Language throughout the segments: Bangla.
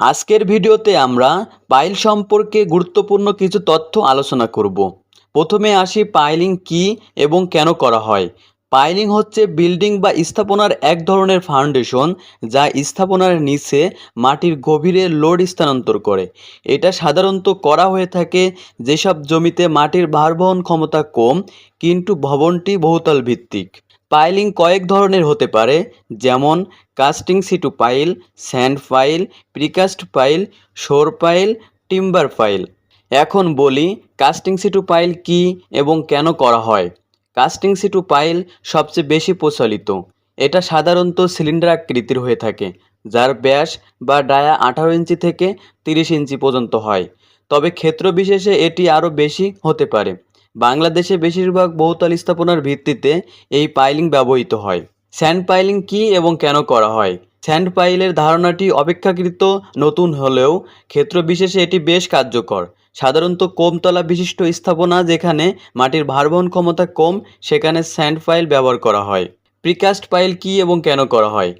আজকের ভিডিওতে আমরা পাইল সম্পর্কে গুরুত্বপূর্ণ কিছু তথ্য আলোচনা করব। প্রথমে আসি পাইলিং কি এবং কেন করা হয়। পাইলিং হচ্ছে বিল্ডিং বা স্থাপনার এক ধরনের ফাউন্ডেশন যা স্থাপনার নিচে মাটির গভীরে লোড স্থানান্তর করে। এটা সাধারণত করা হয়ে থাকে যেসব জমিতে মাটির ভারবহন ক্ষমতা কম, কিন্তু ভবনটি বহুতল ভিত্তিক। পাইলিং কয়েক ধরনের হতে পারে, যেমন casting situ pile, sand pile, precast pile shore pile, timber pile. এখন বলি কাস্টিং সিটু পাইল কি এবং কেন করা হয়? কাস্টিং সিটু পাইল সবচেয়ে বেশি প্রচলিত। এটা সাধারণত সিলিন্ডার আকৃতির হয়ে থাকে, যার ব্যাস বা ডায়া আঠারো ইঞ্চি থেকে তিরিশ ইঞ্চি পর্যন্ত হয়। তবে ক্ষেত্র বিশেষে এটি আরও বেশি হতে পারে। বাংলাদেশে বেশিরভাগ বহুতল স্থাপনার ভিত্তিতে এই পাইলিং ব্যবহৃত হয়। স্যান্ড পাইলিং কি এবং কেন করা হয়? স্যান্ড পাইলের ধারণাটি অপেক্ষাকৃত নতুন হলেও ক্ষেত্র বিশেষে এটি বেশ কার্যকর। সাধারণত কমতলা বিশিষ্ট স্থাপনা যেখানে মাটির ভারবহন ক্ষমতা কম, সেখানে স্যান্ড পাইল ব্যবহার করা হয়। প্রিকাস্ট পাইল কি এবং কেন করা হয়?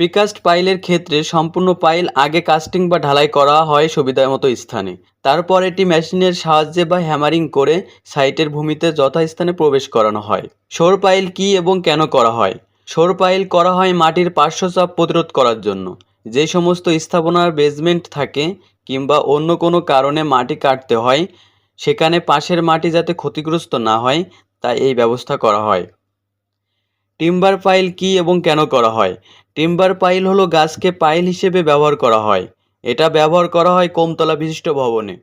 প্রিকাস্ট পাইলের ক্ষেত্রে সম্পূর্ণ পাইল আগে কাস্টিং বা ঢালাই করা হয় সুবিধামতো স্থানে। তারপর এটি মেশিনের সাহায্যে বা হ্যামারিং করে সাইটের ভূমিতে যথাস্থানে প্রবেশ করানো হয়। সৌর পাইল কি এবং কেন করা হয়? সৌর পাইল করা হয় মাটির পার্শ্বচাপ প্রতিরোধ করার জন্য। যে সমস্ত স্থাপনার বেসমেন্ট থাকে কিংবা অন্য কোনো কারণে মাটি কাটতে হয়, সেখানে পাশের মাটি যাতে ক্ষতিগ্রস্ত না হয়, তাই এই ব্যবস্থা করা হয়। টিম্বার পাইল কি এবং কেন করা হয়? টিম্বার পাইল হলো গাছকে পাইল হিসেবে ব্যবহার করা হয়। এটা ব্যবহার করা হয় কমতলা বিশিষ্ট ভবনে।